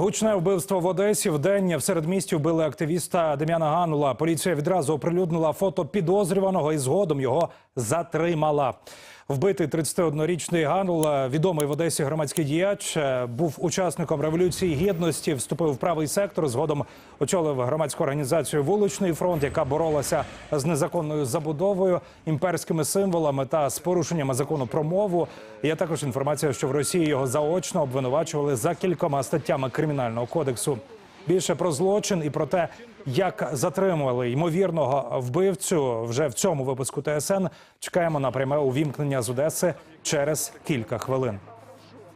Гучне вбивство в Одесі в день в середмісті вбили активіста Дем'яна Ганула. Поліція відразу оприлюднила фото підозрюваного і згодом його затримала. Вбитий 31-річний Ганул, відомий в Одесі громадський діяч, е, був учасником революції гідності. Вступив в правий сектор. Згодом очолив громадську організацію Вуличний фронт, яка боролася з незаконною забудовою, імперськими символами та з порушеннями закону про мову. Є також інформація, що в Росії його заочно обвинувачували за кількома статтями кримінального кодексу. Більше про злочин і про те, як затримували ймовірного вбивцю вже в цьому випуску ТСН. Чекаємо на пряме увімкнення з Одеси через кілька хвилин.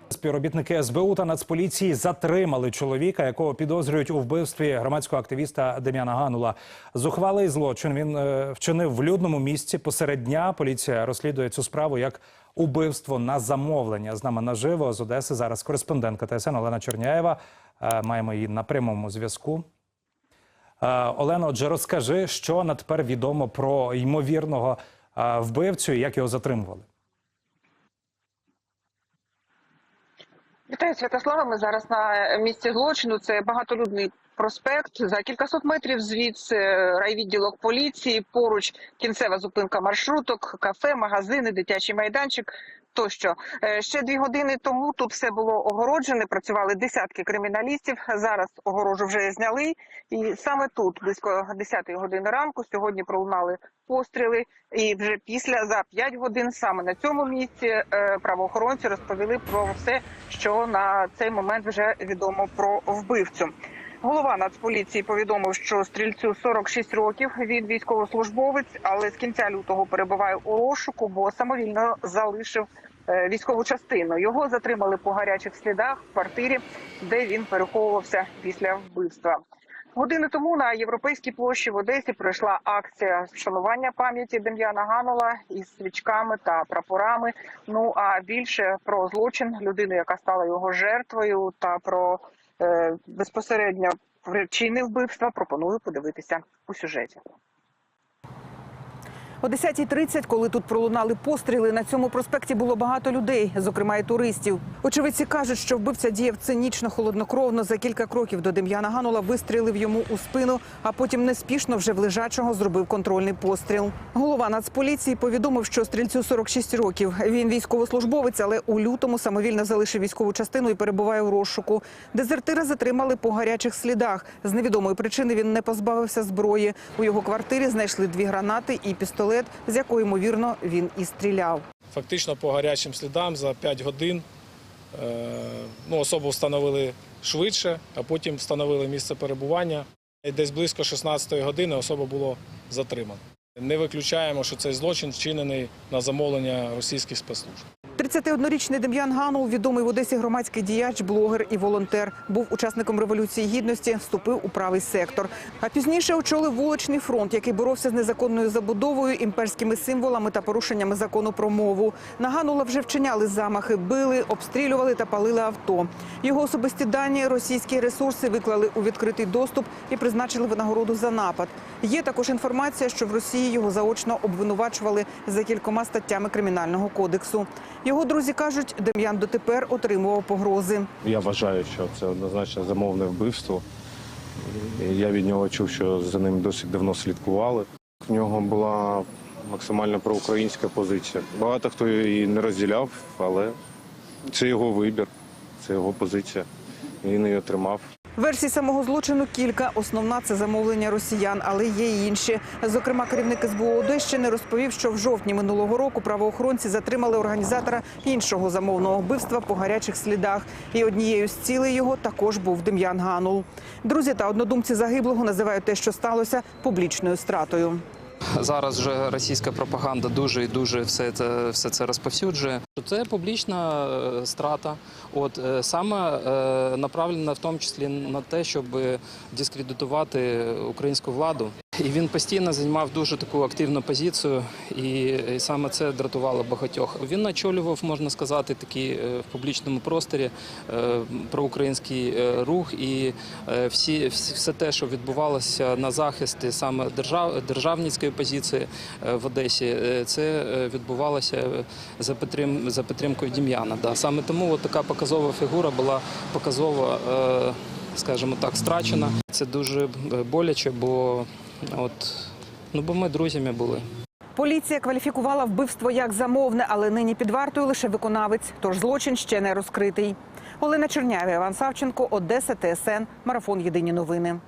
Співробітники СБУ та Нацполіції затримали чоловіка, якого підозрюють у вбивстві громадського активіста Дем'яна Ганула. Зухвалий злочин він е, вчинив в людному місці посеред дня. Поліція розслідує цю справу як убивство на замовлення. З нами наживо з Одеси зараз кореспондентка ТСН Олена Черняєва. Е, Маємо її на прямому зв'язку. Е, Олено, отже, розкажи, що на тепер відомо про ймовірного е, вбивцю і як його затримували. Вітаю, Святослава. Ми зараз на місці злочину. Це багатолюдний проспект. За кількасот метрів звідси райвідділок поліції. Поруч кінцева зупинка маршруток, кафе, магазини, дитячий майданчик. Тощо Е, ще дві години тому тут все було огороджене. Працювали десятки криміналістів. Зараз огорожу вже зняли. І саме тут, близько 10 години ранку, сьогодні пролунали постріли. І вже після за 5 годин саме на цьому місці е, правоохоронці розповіли про все, що на цей момент вже відомо про вбивцю. Голова Нацполіції повідомив, що стрільцю 46 років. Він військовослужбовець, але з кінця лютого перебуває у розшуку, бо самовільно залишив е, військову частину. Його затримали по гарячих слідах в квартирі, де він переховувався після вбивства. Години тому на європейській площі в Одесі пройшла акція вшанування пам'яті Дем'яна Ганула із свічками та прапорами. Ну а більше про злочин людини, яка стала його жертвою, та про безпосередньо причини вбивства пропоную подивитися у сюжеті. О 10.30, коли тут пролунали постріли, на цьому проспекті було багато людей, зокрема і туристів. Очевидці кажуть, що вбивця діяв цинічно, холоднокровно. За кілька кроків до Дем'яна Ганула вистрілив йому у спину, а потім неспішно вже в лежачого зробив контрольний постріл. Голова Нацполіції повідомив, що стрільцю 46 років. Він військовослужбовець, але у лютому самовільно залишив військову частину і перебуває у розшуку. Дезертира затримали по гарячих слідах. З невідомої причини він не позбавився зброї. У його квартирі знайшли дві гранати і пістолет, з якої ймовірно він і стріляв. Фактично по гарячим слідам за 5 годин е, ну, особу встановили швидше, а потім встановили місце перебування. Десь близько 16-ї години особа було затримана. Не виключаємо, що цей злочин вчинений на замовлення російських спецслужб. 31-річний Дем'ян Ганул, відомий в Одесі громадський діяч, блогер і волонтер, був учасником революції гідності, вступив у правий сектор. А пізніше очолив вуличний фронт, який боровся з незаконною забудовою, імперськими символами та порушеннями закону про мову. На Ганула вже вчиняли замахи, били, обстрілювали та палили авто. Його особисті дані російські ресурси виклали у відкритий доступ і призначили винагороду за напад. Є також інформація, що в Росії його заочно обвинувачували за кількома статтями кримінального кодексу. Його друзі кажуть, Дем'ян дотепер отримував погрози. Я вважаю, що це однозначно замовне вбивство. Я від нього чув, що за ним досить давно слідкували. В нього була максимально проукраїнська позиція. Багато хто її не розділяв, але це його вибір, це його позиція. Він її отримав. Версій самого злочину кілька. Основна це замовлення росіян, але є й інші. Зокрема, керівник СБУ Одещини розповів, що в жовтні минулого року правоохоронці затримали організатора іншого замовного вбивства по гарячих слідах. І однією з цілей його також був Дем'ян Ганул. Друзі та однодумці загиблого називають те, що сталося, публічною стратою. Зараз вже російська пропаганда дуже і дуже все це все це розповсюджує. Це публічна е, страта, от е, саме е, направлена в тому числі на те, щоб дискредитувати українську владу. І він постійно займав дуже таку активну позицію, і, саме це дратувало багатьох. Він очолював, можна сказати, такий е, в публічному просторі е, проукраїнський е, рух, і всі, все те, що відбувалося на захисті саме держав, державницької позиції в Одесі, це відбувалося за підтрим за підтримкою Дім'яна. Да. Саме тому от така показова показова фігура була показово, е, скажімо так, страчена. Це дуже боляче, бо от ну бо ми друзями були. Поліція кваліфікувала вбивство як замовне, але нині під вартою лише виконавець, тож злочин ще не розкритий. Олена Черняві, Іван Савченко, Одеса, ТСН, Марафон Єдині новини.